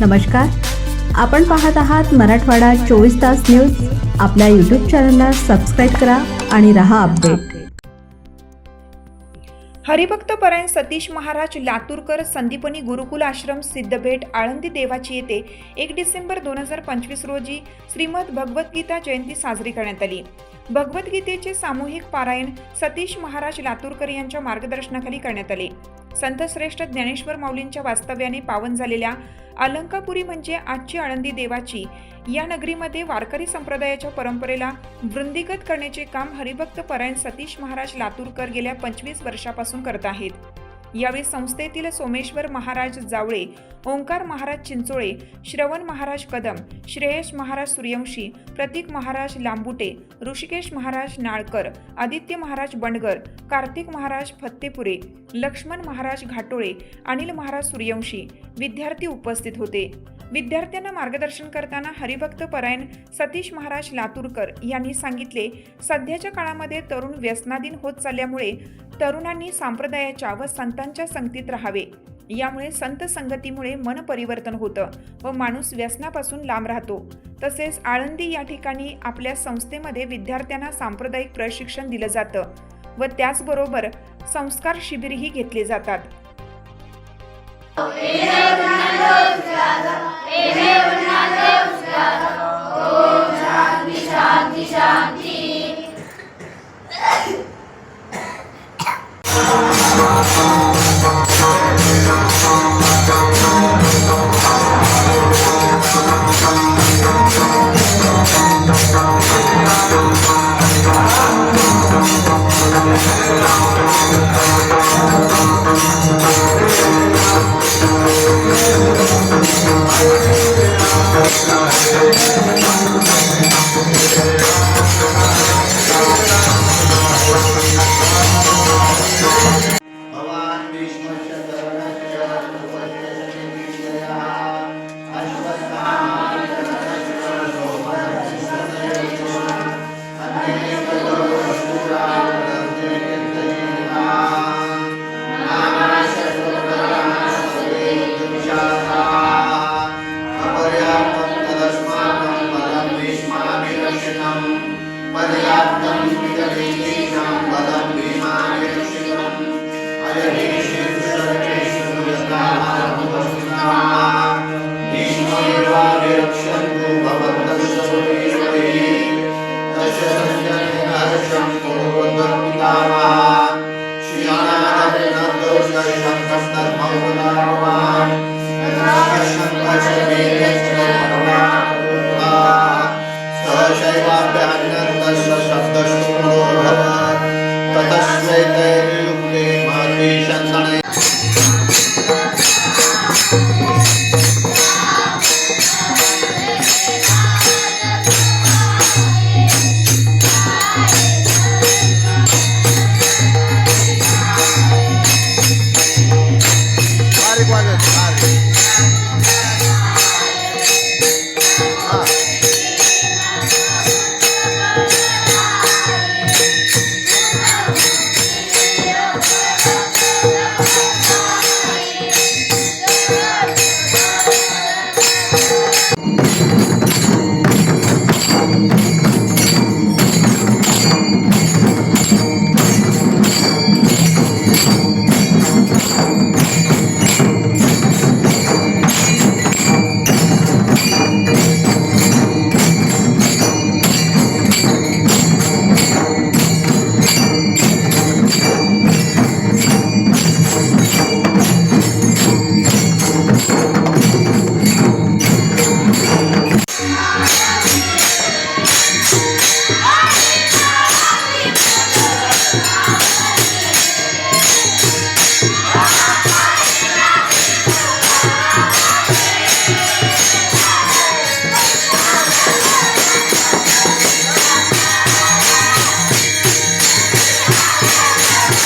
नमस्कार. आपण पाहत आहात मराठवाडा चोवीस तास न्यूज. आपल्या यूट्यूब चॅनलला सबस्क्राईब करा आणि रहा अपडेट हरिभक्त परायण सतीश महाराज लातूरकर संदीपनी गुरुकुल आश्रम सिद्धभेट आळंदी देवाची येथे एक डिसेंबर दोन हजार पंचवीस रोजी श्रीमद भगवद्गीता जयंती साजरी करण्यात आली. भगवद्गीतेचे सामूहिक पारायण सतीश महाराज लातूरकर यांच्या मार्गदर्शनाखाली करण्यात आले. संतश्रेष्ठ ज्ञानेश्वर माऊलींच्या वास्तव्याने पावन झालेल्या अलंकापुरी म्हणजे आजची आळंदी देवाची या नगरीमध्ये वारकरी संप्रदायाच्या परंपरेला वृंदीगत करण्याचे काम हरिभक्त परायण सतीश महाराज लातूरकर गेल्या पंचवीस वर्षापासून करत आहेत. यावेळी संस्थेतील सोमेश्वर महाराज जावळे ओंकार महाराज चिंचोळे श्रवण महाराज कदम श्रेयश महाराज सूर्यवंशी प्रतीक महाराज लांबुटे ऋषिकेश महाराज नाळकर आदित्य महाराज बंडगर कार्तिक महाराज फत्तेपुरे लक्ष्मण महाराज घाटोळे अनिल महाराज सूर्यवंशी विद्यार्थी उपस्थित होते. विद्यार्थ्यांना मार्गदर्शन करताना हरिभक्त परायण सतीश महाराज लातूरकर यांनी सांगितले सध्याच्या काळामध्ये तरुण व्यसनाधीन होत चालल्यामुळे तरुणांनी संप्रदायाच्या व संतांच्या संगतीत राहावे. यामुळे संत संगतीमुळे मन परिवर्तन होतं व माणूस व्यसनापासून लांब राहतो. तसेच आळंदी या ठिकाणी आपल्या संस्थेमध्ये विद्यार्थ्यांना सांप्रदायिक प्रशिक्षण दिलं जातं व त्याचबरोबर संस्कार शिबिरही घेतले जातात. నేనే ఉన్నా దేవుడా Shankaracharya Bhagavan